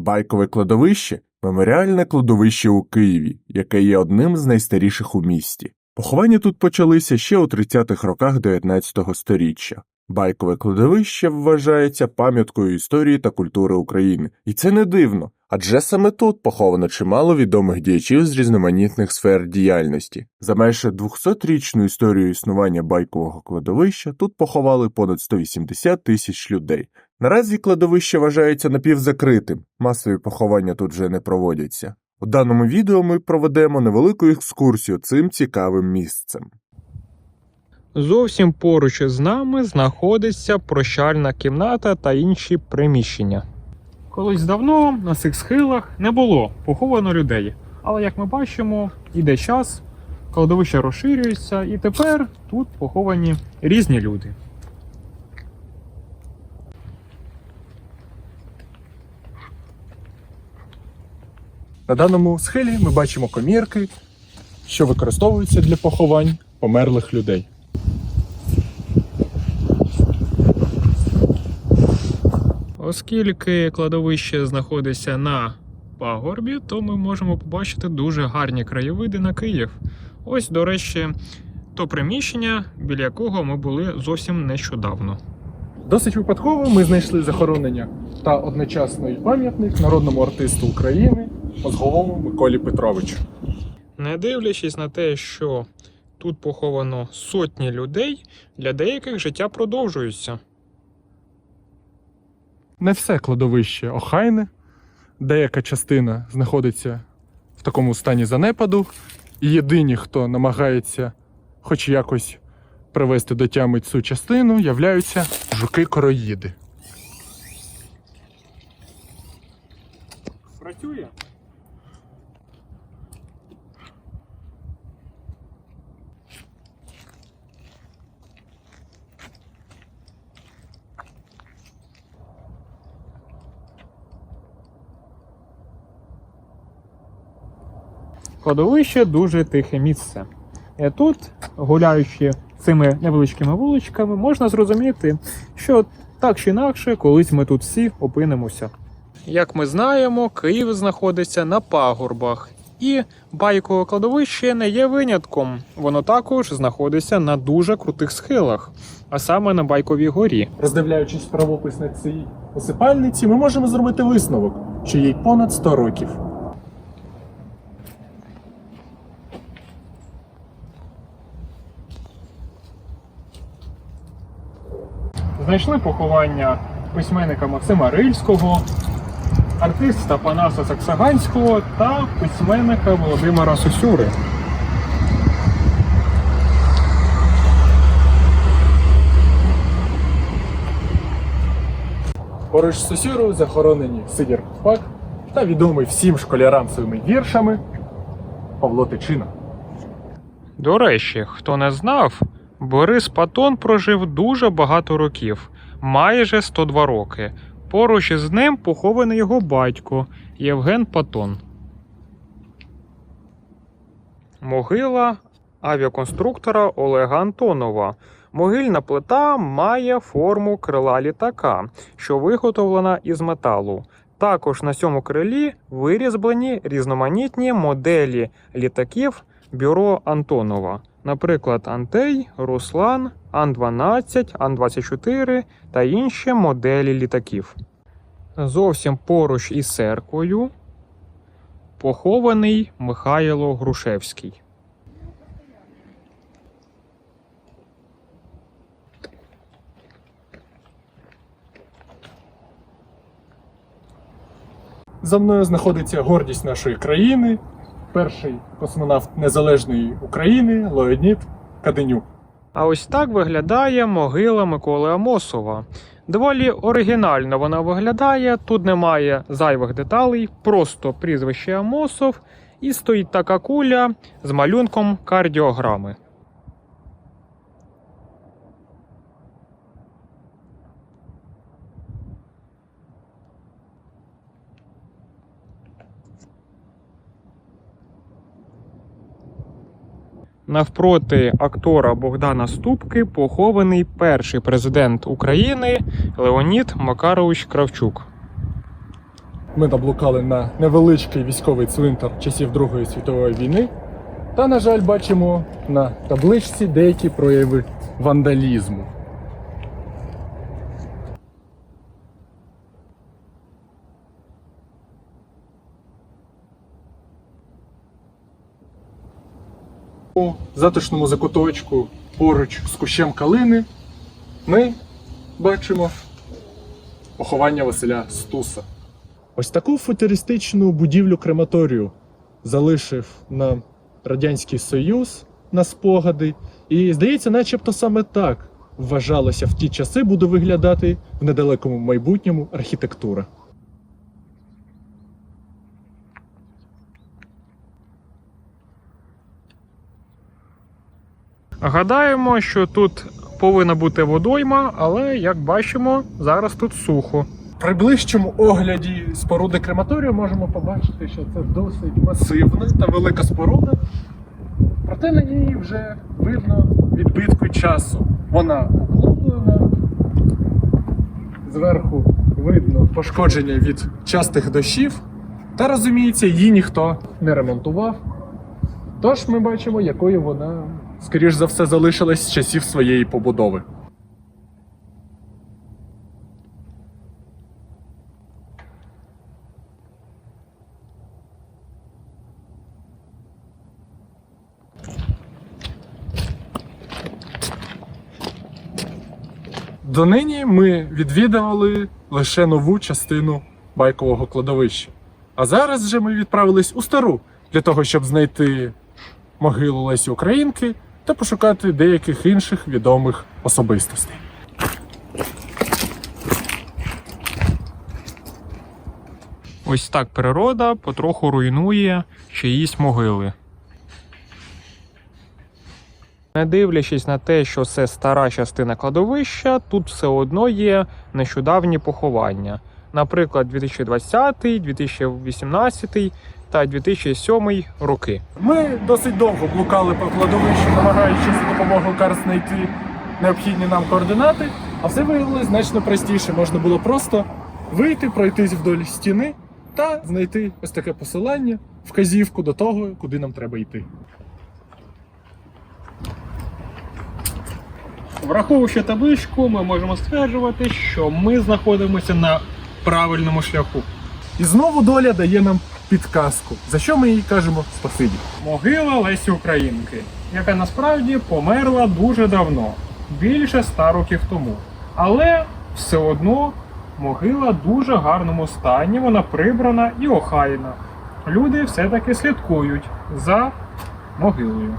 Байкове кладовище меморіальне кладовище у Києві, яке є одним з найстаріших у місті. Поховання тут почалися ще у 30-х роках 19-го сторіччя. Байкове кладовище вважається пам'яткою історії та культури України, і це не дивно, адже саме тут поховано чимало відомих діячів з різноманітних сфер діяльності. За майже 200-річну історію існування байкового кладовища тут поховали понад 180 тисяч людей. Наразі кладовище вважається напівзакритим, масові поховання тут вже не проводяться. У даному відео ми проведемо невелику екскурсію цим цікавим місцем. Зовсім поруч із нами знаходиться прощальна кімната та інші приміщення. Колись давно на цих схилах не було поховано людей. Але як ми бачимо, іде час, кладовище розширюється, і тепер тут поховані різні люди. На даному схилі ми бачимо комірки, що використовуються для поховань померлих людей. Оскільки кладовище знаходиться на пагорбі, то ми можемо побачити дуже гарні краєвиди на Київ. Ось, до речі, то приміщення, біля якого ми були зовсім нещодавно. Досить випадково ми знайшли захоронення та одночасно й пам'ятник народному артисту України мозговому Миколі Петровичу. Не дивлячись на те, що тут поховано сотні людей, для деяких життя продовжується. Не все кладовище охайне, деяка частина знаходиться в такому стані занепаду, і єдині, хто намагається хоч якось привести до тями цю частину, являються жуки-короїди. Працює. Кладовище дуже тихе місце. І тут, гуляючи цими невеличкими вуличками, можна зрозуміти, що так чи інакше, колись ми тут всі опинимося. Як ми знаємо, Київ знаходиться на пагорбах, і байкове кладовище не є винятком. Воно також знаходиться на дуже крутих схилах, а саме на Байковій горі. Роздивляючись правопис на цій осипальниці, ми можемо зробити висновок, що їй понад 100 років. Знайшли поховання письменника Максима Рильського, артиста Панаса Саксаганського та письменника Володимира Сосюри. Поруч з Сосюрою захоронені Сидір Ковпак та відомий всім школярам своїми віршами Павло Тичина. До речі, хто не знав, Борис Патон прожив дуже багато років, майже 102 роки. Поруч із ним похований його батько Євген Патон. Могила авіаконструктора Олега Антонова. Могильна плита має форму крила літака, що виготовлена із металу. Також на цьому крилі вирізблені різноманітні моделі літаків бюро Антонова, наприклад, Антей, Руслан, Ан-12, Ан-24 та інші моделі літаків. Зовсім поруч із церквою похований Михайло Грушевський. За мною знаходиться гордість нашої країни, перший космонавт Незалежної України Леонід Каденюк. А ось так виглядає могила Миколи Амосова. Доволі оригінально вона виглядає. Тут немає зайвих деталей, просто прізвище Амосов, і стоїть така куля з малюнком кардіограми. Навпроти актора Богдана Ступки похований перший президент України Леонід Макарович Кравчук. Ми наблукали на невеличкий військовий цвинтар часів Другої світової війни. Та, на жаль, бачимо на табличці деякі прояви вандалізму. У затишному закуточку поруч з кущем калини ми бачимо поховання Василя Стуса. Ось таку футуристичну будівлю крематорію залишив нам Радянський Союз на спогади. І здається, начебто саме так вважалося в ті часи буде виглядати в недалекому майбутньому архітектура. Гадаємо, що тут повинна бути водойма, але як бачимо, зараз тут сухо. При ближчому огляді споруди крематорію можемо побачити, що це досить масивна та велика споруда. Проте на ній вже видно відбитку часу. Вона облуплена. Зверху видно пошкодження від частих дощів. Та розуміється, її ніхто не ремонтував. Тож ми бачимо, якою вона, скоріш за все, залишилась з часів своєї побудови. Донині ми відвідували лише нову частину байкового кладовища. А зараз вже ми відправились у стару для того, щоб знайти могилу Лесі Українки та пошукати деяких інших відомих особистостей. Ось так природа потроху руйнує чиїсь могили. Не дивлячись на те, що це стара частина кладовища, тут все одно є нещодавні поховання. Наприклад, 2020, 2018 та 2007 роки. Ми досить довго блукали по кладовищу, намагаючись за допомогою карт знайти необхідні нам координати, а все виявилось значно простіше. Можна було просто вийти, пройтись вдоль стіни та знайти ось таке посилання, вказівку до того, куди нам треба йти. Враховуючи табличку, ми можемо стверджувати, що ми знаходимося на правильному шляху. І знову доля дає нам підказку, за що ми їй кажемо спасибі. Могила Лесі Українки, яка насправді померла дуже давно, більше ста років тому. Але все одно могила дуже гарному стані, вона прибрана і охайна. Люди все-таки слідкують за могилою.